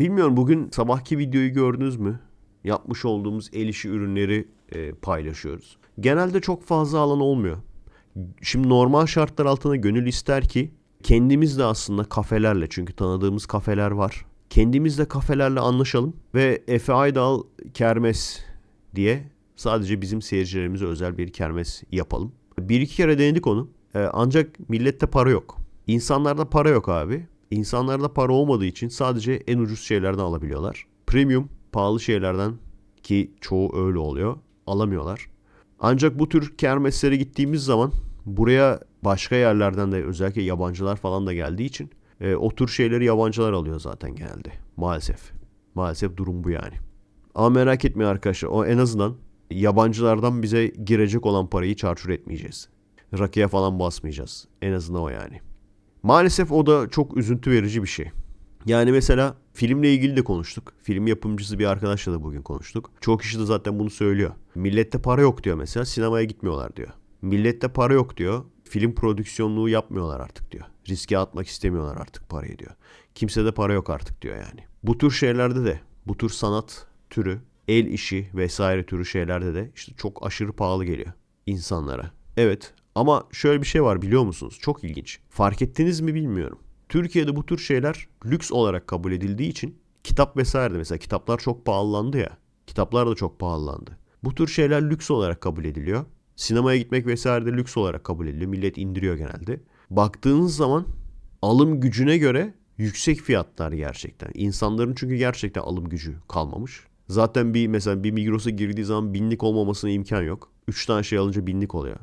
bilmiyorum bugün sabahki videoyu gördünüz mü? Yapmış olduğumuz el işi ürünleri e, paylaşıyoruz. Genelde çok fazla alan olmuyor. Şimdi normal şartlar altında gönül ister ki kendimiz de aslında kafelerle çünkü tanıdığımız kafeler var. Kendimiz de kafelerle anlaşalım ve Efe Aydal Kermes diye sadece bizim seyircilerimize özel bir kermes yapalım. Bir iki kere denedik onu. Ee, ancak millette para yok. İnsanlarda para yok abi. İnsanlarda para olmadığı için sadece en ucuz şeylerden alabiliyorlar. Premium pahalı şeylerden ki çoğu öyle oluyor alamıyorlar. Ancak bu tür kermeslere gittiğimiz zaman buraya başka yerlerden de özellikle yabancılar falan da geldiği için e, o tür şeyleri yabancılar alıyor zaten genelde. Maalesef. Maalesef durum bu yani. Ama merak etmeyin arkadaşlar. O en azından yabancılardan bize girecek olan parayı çarçur etmeyeceğiz. Rakıya falan basmayacağız. En azından o yani. Maalesef o da çok üzüntü verici bir şey. Yani mesela filmle ilgili de konuştuk. Film yapımcısı bir arkadaşla da bugün konuştuk. Çok kişi de zaten bunu söylüyor. Millette para yok diyor mesela sinemaya gitmiyorlar diyor. Millette para yok diyor. Film prodüksiyonluğu yapmıyorlar artık diyor. Riske atmak istemiyorlar artık parayı diyor. Kimsede para yok artık diyor yani. Bu tür şeylerde de bu tür sanat türü, el işi vesaire türü şeylerde de işte çok aşırı pahalı geliyor insanlara. Evet ama şöyle bir şey var biliyor musunuz? Çok ilginç. Fark ettiniz mi bilmiyorum. Türkiye'de bu tür şeyler lüks olarak kabul edildiği için kitap vesaire de mesela kitaplar çok pahalandı ya. Kitaplar da çok pahalandı. Bu tür şeyler lüks olarak kabul ediliyor. Sinemaya gitmek vesaire de lüks olarak kabul ediliyor. Millet indiriyor genelde. Baktığınız zaman alım gücüne göre yüksek fiyatlar gerçekten. İnsanların çünkü gerçekten alım gücü kalmamış. Zaten bir mesela bir Migros'a girdiği zaman binlik olmamasına imkan yok. 3 tane şey alınca binlik oluyor.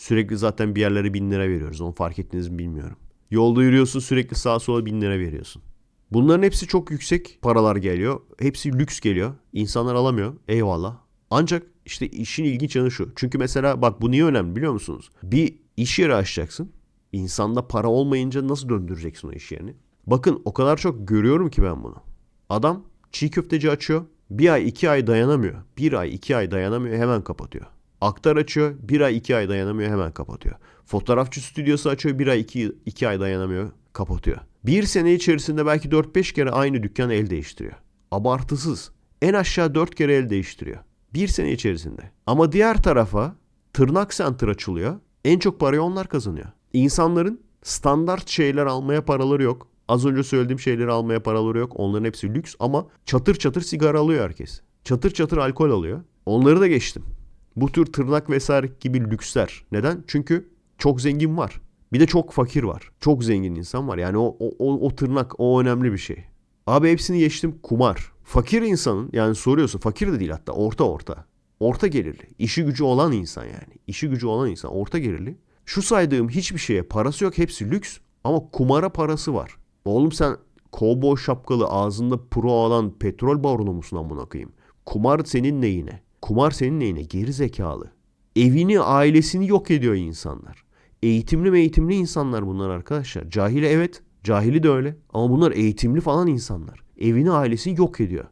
Sürekli zaten bir yerlere bin lira veriyoruz. Onu fark ettiniz mi bilmiyorum. Yolda yürüyorsun sürekli sağa sola bin lira veriyorsun. Bunların hepsi çok yüksek paralar geliyor. Hepsi lüks geliyor. İnsanlar alamıyor. Eyvallah. Ancak işte işin ilginç yanı şu. Çünkü mesela bak bu niye önemli biliyor musunuz? Bir iş yeri açacaksın. İnsanda para olmayınca nasıl döndüreceksin o iş yerini? Bakın o kadar çok görüyorum ki ben bunu. Adam çiğ köfteci açıyor. Bir ay iki ay dayanamıyor. Bir ay iki ay dayanamıyor hemen kapatıyor. Aktar açıyor. Bir ay iki ay dayanamıyor hemen kapatıyor. Fotoğrafçı stüdyosu açıyor. Bir ay iki, iki ay dayanamıyor kapatıyor. Bir sene içerisinde belki 4-5 kere aynı dükkan el değiştiriyor. Abartısız. En aşağı 4 kere el değiştiriyor. Bir sene içerisinde. Ama diğer tarafa tırnak center açılıyor. En çok parayı onlar kazanıyor. İnsanların standart şeyler almaya paraları yok. Az önce söylediğim şeyleri almaya paraları yok. Onların hepsi lüks ama çatır çatır sigara alıyor herkes. Çatır çatır alkol alıyor. Onları da geçtim. Bu tür tırnak vesaire gibi lüksler. Neden? Çünkü çok zengin var. Bir de çok fakir var. Çok zengin insan var. Yani o, o, o tırnak o önemli bir şey. Abi hepsini geçtim kumar. Fakir insanın yani soruyorsun fakir de değil hatta orta orta. Orta gelirli. İşi gücü olan insan yani. İşi gücü olan insan orta gelirli. Şu saydığım hiçbir şeye parası yok hepsi lüks ama kumara parası var. Oğlum sen kovboy şapkalı ağzında pro alan petrol baronu musun amına koyayım? Kumar senin neyine? Kumar senin neyine? Geri zekalı. Evini, ailesini yok ediyor insanlar. Eğitimli eğitimli insanlar bunlar arkadaşlar. Cahili evet. Cahili de öyle. Ama bunlar eğitimli falan insanlar. Evini, ailesini yok ediyor.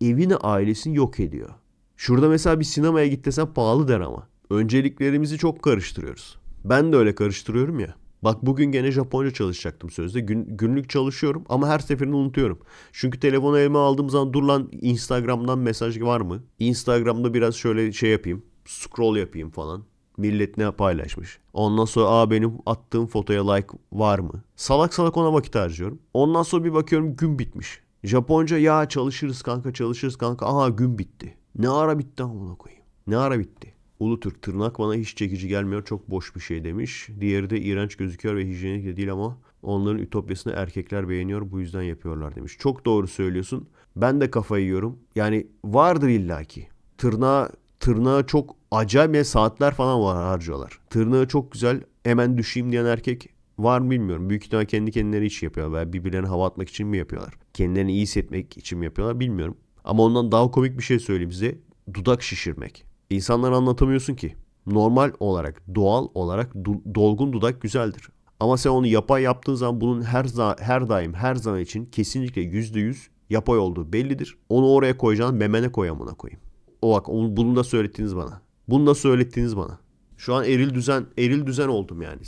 Evini, ailesini yok ediyor. Şurada mesela bir sinemaya git desen pahalı der ama. Önceliklerimizi çok karıştırıyoruz. Ben de öyle karıştırıyorum ya. Bak bugün gene Japonca çalışacaktım sözde. Gün, günlük çalışıyorum ama her seferinde unutuyorum. Çünkü telefonu elime aldığım zaman dur lan Instagram'dan mesaj var mı? Instagram'da biraz şöyle şey yapayım. Scroll yapayım falan. Millet ne paylaşmış. Ondan sonra aa benim attığım fotoya like var mı? Salak salak ona vakit harcıyorum. Ondan sonra bir bakıyorum gün bitmiş. Japonca ya çalışırız kanka çalışırız kanka. Aha gün bitti. Ne ara bitti amına koyayım. Ne ara bitti. Ulu Türk tırnak bana hiç çekici gelmiyor çok boş bir şey demiş. Diğeri de iğrenç gözüküyor ve hijyenik de değil ama onların ütopyasını erkekler beğeniyor bu yüzden yapıyorlar demiş. Çok doğru söylüyorsun. Ben de kafayı yiyorum. Yani vardır illaki. Tırnağı tırnağı çok acayip saatler falan var harcıyorlar. Tırnağı çok güzel hemen düşeyim diyen erkek var mı bilmiyorum. Büyük ihtimal kendi kendileri için yapıyorlar veya birbirlerine hava atmak için mi yapıyorlar? Kendilerini iyi hissetmek için mi yapıyorlar bilmiyorum. Ama ondan daha komik bir şey söyleyeyim size. Dudak şişirmek. İnsanlara anlatamıyorsun ki. Normal olarak, doğal olarak dolgun dudak güzeldir. Ama sen onu yapay yaptığın zaman bunun her za- her daim her zaman için kesinlikle yüzde yüz yapay olduğu bellidir. Onu oraya koyacağın memene koy amına koyayım. O bak onu, bunu da söylettiniz bana. Bunu da söylettiniz bana. Şu an eril düzen eril düzen oldum yani.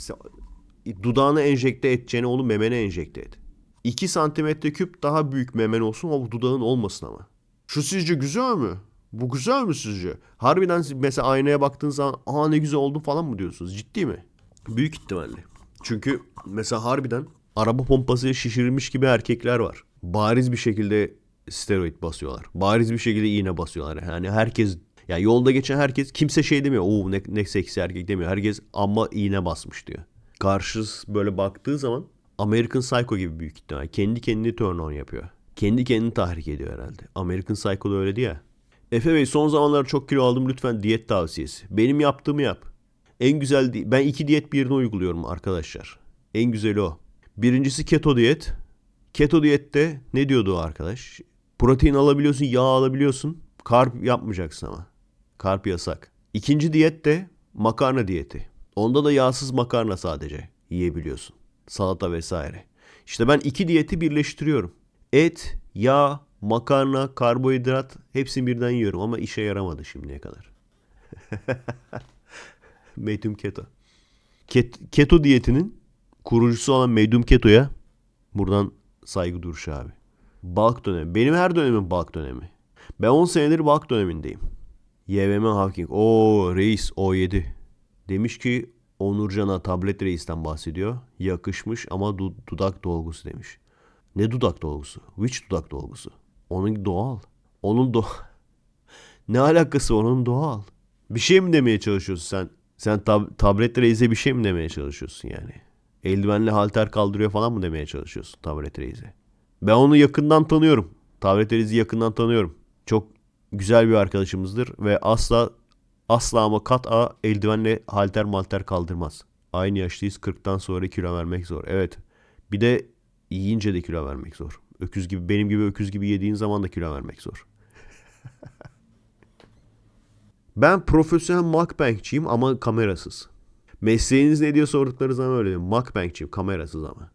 Dudağını enjekte edeceğine onu memene enjekte et. 2 santimetre küp daha büyük memen olsun ama dudağın olmasın ama. Şu sizce güzel mi? Bu güzel mi sizce? Harbiden mesela aynaya baktığınız zaman aa ne güzel oldum falan mı diyorsunuz? Ciddi mi? Büyük ihtimalle. Çünkü mesela harbiden araba pompası şişirilmiş gibi erkekler var. Bariz bir şekilde steroid basıyorlar. Bariz bir şekilde iğne basıyorlar. Yani herkes ya yolda geçen herkes kimse şey demiyor. Oo ne, ne seksi erkek demiyor. Herkes ama iğne basmış diyor. Karşısı böyle baktığı zaman American Psycho gibi büyük ihtimal. Kendi kendini turn on yapıyor. Kendi kendini tahrik ediyor herhalde. American Psycho'da öyle diyor ya. Efe Bey son zamanlarda çok kilo aldım lütfen diyet tavsiyesi. Benim yaptığımı yap. En güzel ben iki diyet birine uyguluyorum arkadaşlar. En güzeli o. Birincisi keto diyet. Keto diyette ne diyordu o arkadaş? Protein alabiliyorsun, yağ alabiliyorsun. Karp yapmayacaksın ama. Karp yasak. İkinci diyet de makarna diyeti. Onda da yağsız makarna sadece yiyebiliyorsun. Salata vesaire. İşte ben iki diyeti birleştiriyorum. Et, yağ, makarna, karbonhidrat hepsini birden yiyorum ama işe yaramadı şimdiye kadar. Medium Keto. Ket- keto diyetinin kurucusu olan Medium Keto'ya buradan saygı duruşu abi. Balk dönemi. Benim her dönemim balk dönemi. Ben 10 senedir balk dönemindeyim. YVM Hawking. O reis O7. Demiş ki Onurcan'a tablet reisten bahsediyor. Yakışmış ama du- dudak dolgusu demiş. Ne dudak dolgusu? Which dudak dolgusu? Onun doğal. Onun do Ne alakası onun doğal? Bir şey mi demeye çalışıyorsun sen? Sen tab- tablet reise bir şey mi demeye çalışıyorsun yani? Eldivenle halter kaldırıyor falan mı demeye çalışıyorsun tablet reise? Ben onu yakından tanıyorum. Tablet reisi yakından tanıyorum. Çok güzel bir arkadaşımızdır ve asla asla ama kat'a eldivenle halter malter kaldırmaz. Aynı yaşlıyız 40'tan sonra kilo vermek zor. Evet. Bir de yiyince de kilo vermek zor. Öküz gibi benim gibi öküz gibi yediğin zaman da kilo vermek zor. Ben profesyonel mukbangçiyim ama kamerasız. Mesleğiniz ne diye sordukları zaman öyle diyorum. Mukbangçiyim kamerasız ama.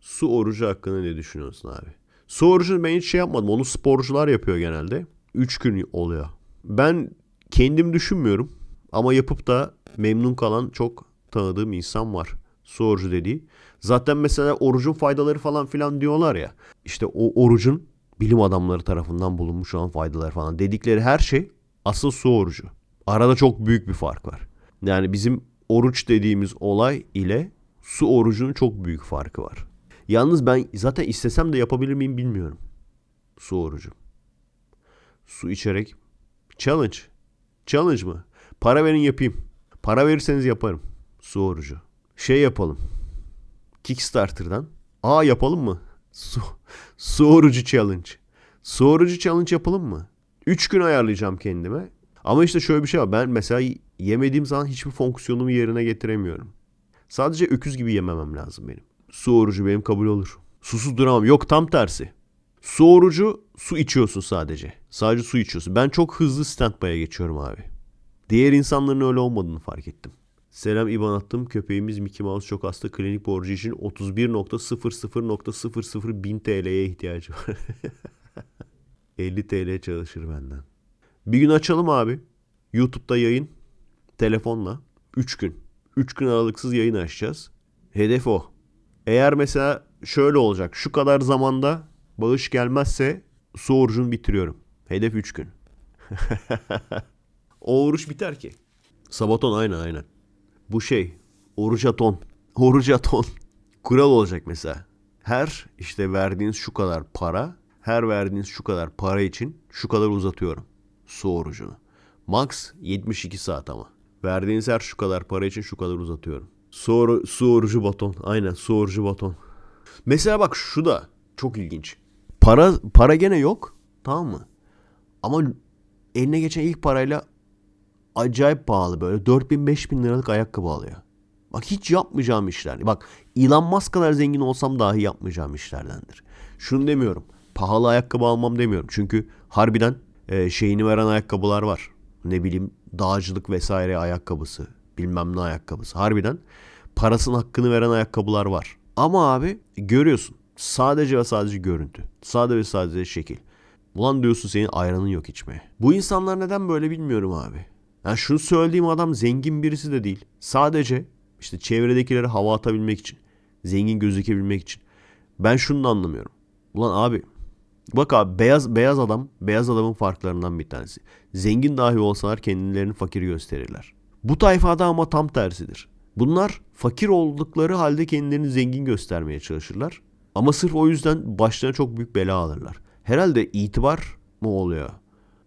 Su orucu hakkında ne düşünüyorsun abi? Su orucunu ben hiç şey yapmadım. Onu sporcular yapıyor genelde. 3 gün oluyor. Ben kendim düşünmüyorum. Ama yapıp da memnun kalan çok tanıdığım insan var. Su orucu dediği. Zaten mesela orucun faydaları falan filan diyorlar ya. İşte o orucun bilim adamları tarafından bulunmuş olan faydaları falan dedikleri her şey asıl su orucu. Arada çok büyük bir fark var. Yani bizim oruç dediğimiz olay ile su orucunun çok büyük farkı var. Yalnız ben zaten istesem de yapabilir miyim bilmiyorum. Su orucu. Su içerek challenge. Challenge mı? Para verin yapayım. Para verirseniz yaparım. Su orucu. Şey yapalım. Kickstarter'dan. Aa yapalım mı? Su, su orucu challenge. Su orucu challenge yapalım mı? 3 gün ayarlayacağım kendime. Ama işte şöyle bir şey var. Ben mesela yemediğim zaman hiçbir fonksiyonumu yerine getiremiyorum. Sadece öküz gibi yememem lazım benim. Su orucu benim kabul olur. Susuz duramam. Yok tam tersi. Su orucu su içiyorsun sadece. Sadece su içiyorsun. Ben çok hızlı standby'a geçiyorum abi. Diğer insanların öyle olmadığını fark ettim. Selam İban attım. Köpeğimiz Mickey Mouse çok hasta. Klinik borcu için 31.00.00 bin TL'ye ihtiyacı var. 50 TL çalışır benden. Bir gün açalım abi. YouTube'da yayın. Telefonla. 3 gün. 3 gün aralıksız yayın açacağız. Hedef o. Eğer mesela şöyle olacak. Şu kadar zamanda bağış gelmezse su orucunu bitiriyorum. Hedef 3 gün. o oruç biter ki. Sabaton aynen aynen. Bu şey. Orucaton. Orucaton. Kural olacak mesela. Her işte verdiğiniz şu kadar para. Her verdiğiniz şu kadar para için şu kadar uzatıyorum. Su orucunu. Max 72 saat ama. Verdiğiniz her şu kadar para için şu kadar uzatıyorum. Su, oru- su orucu baton. Aynen su orucu baton. Mesela bak şu da çok ilginç. Para para gene yok. Tamam mı? Ama eline geçen ilk parayla acayip pahalı böyle 4000-5000 liralık ayakkabı alıyor. Bak hiç yapmayacağım işler. Bak Elon Musk kadar zengin olsam dahi yapmayacağım işlerdendir. Şunu demiyorum. Pahalı ayakkabı almam demiyorum. Çünkü harbiden e, şeyini veren ayakkabılar var. Ne bileyim dağcılık vesaire ayakkabısı. Bilmem ne ayakkabısı. Harbiden parasının hakkını veren ayakkabılar var. Ama abi görüyorsun. Sadece ve sadece görüntü. Sadece ve sadece şekil. Ulan diyorsun senin ayranın yok içmeye. Bu insanlar neden böyle bilmiyorum abi. Yani şunu söylediğim adam zengin birisi de değil. Sadece işte çevredekilere hava atabilmek için. Zengin gözükebilmek için. Ben şunu da anlamıyorum. Ulan abi bak abi beyaz beyaz adam beyaz adamın farklarından bir tanesi. Zengin dahi olsalar kendilerini fakir gösterirler. Bu tayfada ama tam tersidir. Bunlar fakir oldukları halde kendilerini zengin göstermeye çalışırlar. Ama sırf o yüzden başlarına çok büyük bela alırlar. Herhalde itibar mı oluyor?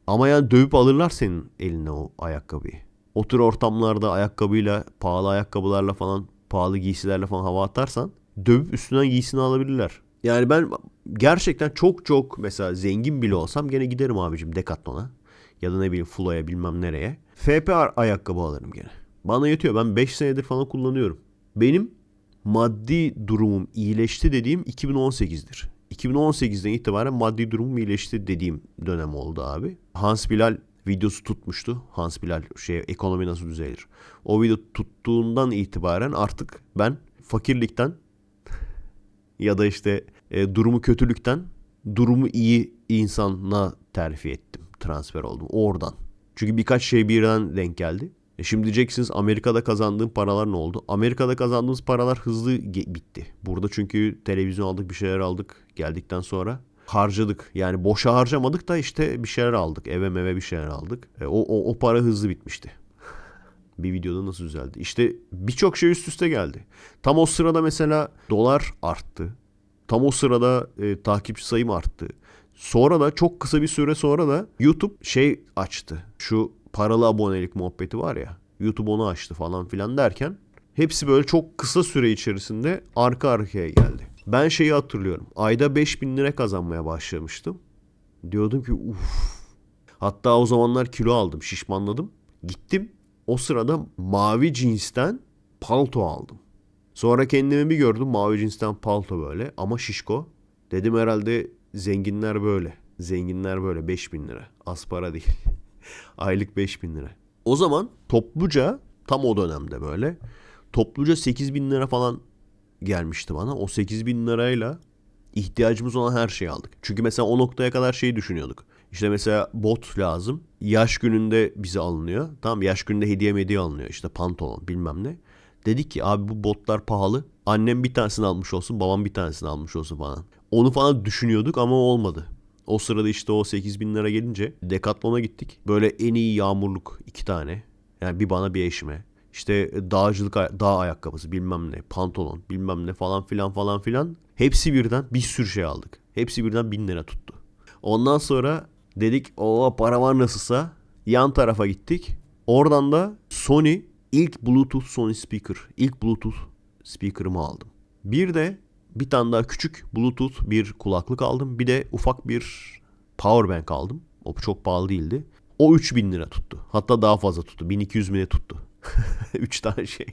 Ama yani dövüp alırlar senin eline o ayakkabıyı. O tür ortamlarda ayakkabıyla, pahalı ayakkabılarla falan, pahalı giysilerle falan hava atarsan dövüp üstünden giysini alabilirler. Yani ben gerçekten çok çok mesela zengin bile olsam gene giderim abicim Decathlon'a. Ya da ne bileyim Fula'ya bilmem nereye. FP ayakkabı alırım gene. Bana yetiyor. Ben 5 senedir falan kullanıyorum. Benim maddi durumum iyileşti dediğim 2018'dir. 2018'den itibaren maddi durumum iyileşti dediğim dönem oldu abi. Hans Bilal videosu tutmuştu. Hans Bilal şey ekonomi nasıl düzelir. O video tuttuğundan itibaren artık ben fakirlikten ya da işte e, durumu kötülükten durumu iyi insana terfi ettim. Transfer oldum oradan. Çünkü birkaç şey birden denk geldi. E şimdi diyeceksiniz Amerika'da kazandığım paralar ne oldu? Amerika'da kazandığımız paralar hızlı bitti. Burada çünkü televizyon aldık bir şeyler aldık geldikten sonra harcadık. Yani boşa harcamadık da işte bir şeyler aldık. Eve meve bir şeyler aldık. E, o, o, o para hızlı bitmişti. bir videoda nasıl düzeldi? İşte birçok şey üst üste geldi. Tam o sırada mesela dolar arttı. Tam o sırada e, takipçi sayım arttı. Sonra da çok kısa bir süre sonra da YouTube şey açtı. Şu paralı abonelik muhabbeti var ya. YouTube onu açtı falan filan derken hepsi böyle çok kısa süre içerisinde arka arkaya geldi. Ben şeyi hatırlıyorum. Ayda 5000 lira kazanmaya başlamıştım. Diyordum ki uff. Hatta o zamanlar kilo aldım, şişmanladım. Gittim. O sırada mavi cinsten palto aldım. Sonra kendimi bir gördüm mavi cinsten palto böyle ama şişko. Dedim herhalde zenginler böyle. Zenginler böyle 5000 lira. Az para değil. Aylık 5000 lira. O zaman topluca tam o dönemde böyle topluca 8000 lira falan gelmişti bana. O 8000 lirayla ihtiyacımız olan her şeyi aldık. Çünkü mesela o noktaya kadar şeyi düşünüyorduk. İşte mesela bot lazım. Yaş gününde bize alınıyor. Tamam yaş gününde hediye hediye alınıyor. İşte pantolon bilmem ne. Dedik ki abi bu botlar pahalı. Annem bir tanesini almış olsun, babam bir tanesini almış olsun falan. Onu falan düşünüyorduk ama olmadı. O sırada işte o 8 bin lira gelince Decathlon'a gittik. Böyle en iyi yağmurluk iki tane. Yani bir bana bir eşime. İşte dağcılık, dağ ayakkabısı bilmem ne, pantolon bilmem ne falan filan falan filan. Hepsi birden bir sürü şey aldık. Hepsi birden bin lira tuttu. Ondan sonra dedik o para var nasılsa yan tarafa gittik. Oradan da Sony ilk Bluetooth Sony speaker, ilk Bluetooth speaker'ımı aldım. Bir de bir tane daha küçük Bluetooth bir kulaklık aldım. Bir de ufak bir power bank aldım. O çok pahalı değildi. O 3000 lira tuttu. Hatta daha fazla tuttu. 1200 bine tuttu. 3 tane şey.